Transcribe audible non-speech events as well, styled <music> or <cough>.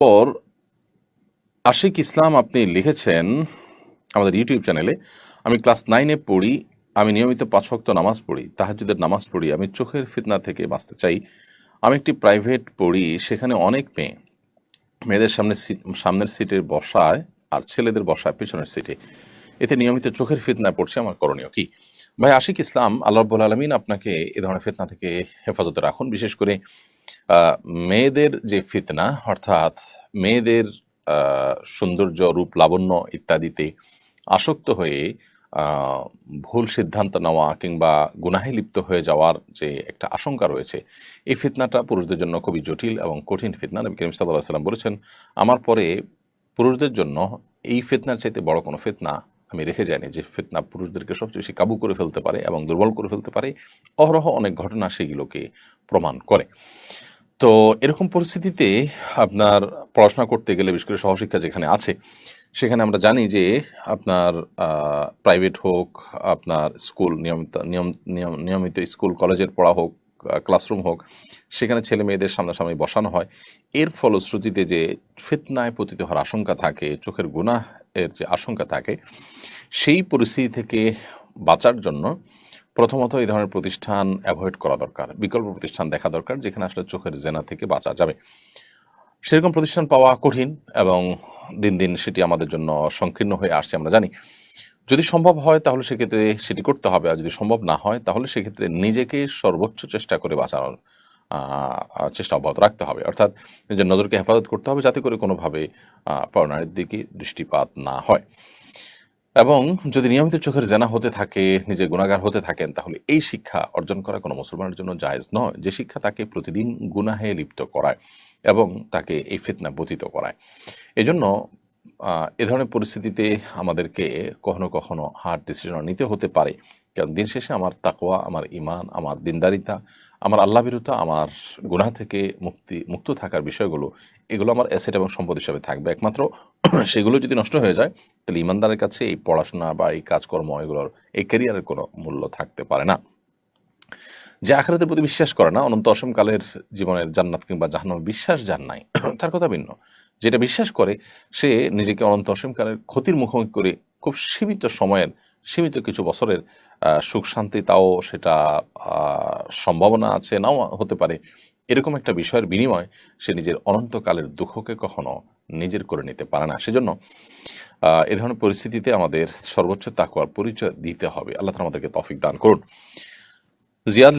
পর আশিক ইসলাম আপনি লিখেছেন আমাদের ইউটিউব চ্যানেলে আমি ক্লাস নাইনে পড়ি, আমি নিয়মিত পাঁচ ওয়াক্ত নামাজ পড়ি, তাহাজ্জুদের নামাজ পড়ি, আমি চোখের ফিতনা থেকে বাঁচতে চাই। আমি একটি প্রাইভেট পড়ি, সেখানে অনেক মেয়ে, মেয়েদের সামনে সামনের সিটে বসায় আর ছেলেদের বসায় পেছনের সিটে এতে নিয়মিত চোখের ফিতনায় পড়ছে, আমার করণীয় কি? ভাই, আশিক ইসলাম, আল্লাহ রব্বুল আলমিন আপনাকে এ ধরনের ফিতনা থেকে হেফাজতে রাখুন, বিশেষ করে মেয়েদের যে ফিতনা, অর্থাৎ মেয়েদের সৌন্দর্য, রূপ, লাবণ্য ইত্যাদিতে আসক্ত হয়ে ভুল সিদ্ধান্ত নেওয়া কিংবা গুনাহে লিপ্ত হয়ে যাওয়ার যে একটা আশঙ্কা রয়েছে, এই ফিতনাটা পুরুষদের জন্য খুবই জটিল এবং কঠিন ফিতনা। নবী করিম সাল্লাহ সাল্লাম বলেছেন, আমার পরে পুরুষদের জন্য এই ফিতনার চাইতে বড় কোনো ফিতনা আমি রেখে যাইনি যে ফিতনা পুরুষদেরকে সবচেয়ে বেশি কাবু করে ফেলতে পারে এবং দুর্বল করে ফেলতে পারে, অহরহ অনেক ঘটনা সেগুলোকে প্রমাণ করে। তো এরকম পরিস্থিতিতে আপনার পড়াশোনা করতে গেলে, বিশেষ করে সহশিক্ষা যেখানে আছে, সেখানে আমরা জানি যে আপনার প্রাইভেট হোক, আপনার স্কুল নিয়মিত, নিয়ম, নিয়ম- নিয়মিত স্কুল কলেজের পড়া হোক ক্লাসরুম হোক, সেখানে ছেলে মেয়েদের সামনাসামনি বসানো হয়। এর ফলশ্রুতিতে যে ফিতনায় পতিত হওয়ার আশঙ্কা থাকে, চোখের গুনাহ এর যে আশঙ্কা থাকে, সেই পরিস্থিতি থেকে বাঁচার জন্য প্রথমত এই ধরনের প্রতিষ্ঠান অ্যাভয়েড করা দরকার, বিকল্প প্রতিষ্ঠান দেখা দরকার, যেখানে আসলে চোখের জেনা থেকে বাঁচা যাবে। সেরকম প্রতিষ্ঠান পাওয়া কঠিন এবং দিন দিন সেটি আমাদের জন্য সংকীর্ণ হয়ে আসছে আমরা জানি। যদি সম্ভব হয় তাহলে সেক্ষেত্রে সেটি করতে হবে, আর যদি সম্ভব না হয় তাহলে সেক্ষেত্রে নিজেকে সর্বোচ্চ চেষ্টা করে বাঁচানোর চেষ্টা অব্যাহত রাখতে হবে। অর্থাৎ নিজের নজরকে হেফাজত করতে হবে যাতে করে কোনোভাবে পরনারীর দিকে দৃষ্টিপাত না হয়। এবং যদি নিয়মিত চোখের জেনা হতে থাকে নিজে গুণাগার হতে থাকেন, তাহলে এই শিক্ষা অর্জন করা কোনো মুসলমানের জন্য জায়েজ নয়। যে শিক্ষা তাকে প্রতিদিন গুনাহে লিপ্ত করায় এবং তাকে এই ফিতনা বতিত করায়। এজন্য এ ধরনের পরিস্থিতিতে আমাদেরকে কখনো কখনো হার্ড ডিসিশন নিতে হতে পারে। কারণ দিন শেষে আমার তাকোয়া আমার ইমান আমার দিনদারিতা, আমার আল্লাহ বিরুদ্ধ আমার গুনাহ থেকে মুক্তি, মুক্ত থাকার বিষয়গুলো, এগুলো আমার অ্যাসেট এবং সম্পদ হিসাবে থাকবে। একমাত্র <clears throat> সেগুলো যদি নষ্ট হয়ে যায়, তাহলে ইমানদারের কাছে এই পড়াশোনা বা এই কাজকর্ম, এগুলোর, এই ক্যারিয়ারের কোনো মূল্য থাকতে পারে না। যে আখেরাতের প্রতি বিশ্বাস করে না, অনন্ত অসমকালের জীবনের জান্নাত কিংবা জাহান্নামে বিশ্বাস যার নাই, <clears throat> তার কথা ভিন্ন। যেটা বিশ্বাস করে, সে নিজেকে অনন্ত অসমকালের ক্ষতির মুখোমুখি করে খুব সীমিত সময়ের, সীমিত কিছু বছরের সুখ শান্তি তাও সেটা সম্ভাবনা আছে, নাও হতে পারে। এরকম একটা বিষয়ের বিনিময় সে নিজের অনন্তকালের দুঃখকে কখনো নিজের করে নিতে পারে না। সেজন্য এ ধরনের পরিস্থিতিতে আমাদের সর্বোচ্চ তাকুয়ার পরিচয় দিতে হবে। আল্লাহ আমাদেরকে তফিক দান করুন। জিয়াদ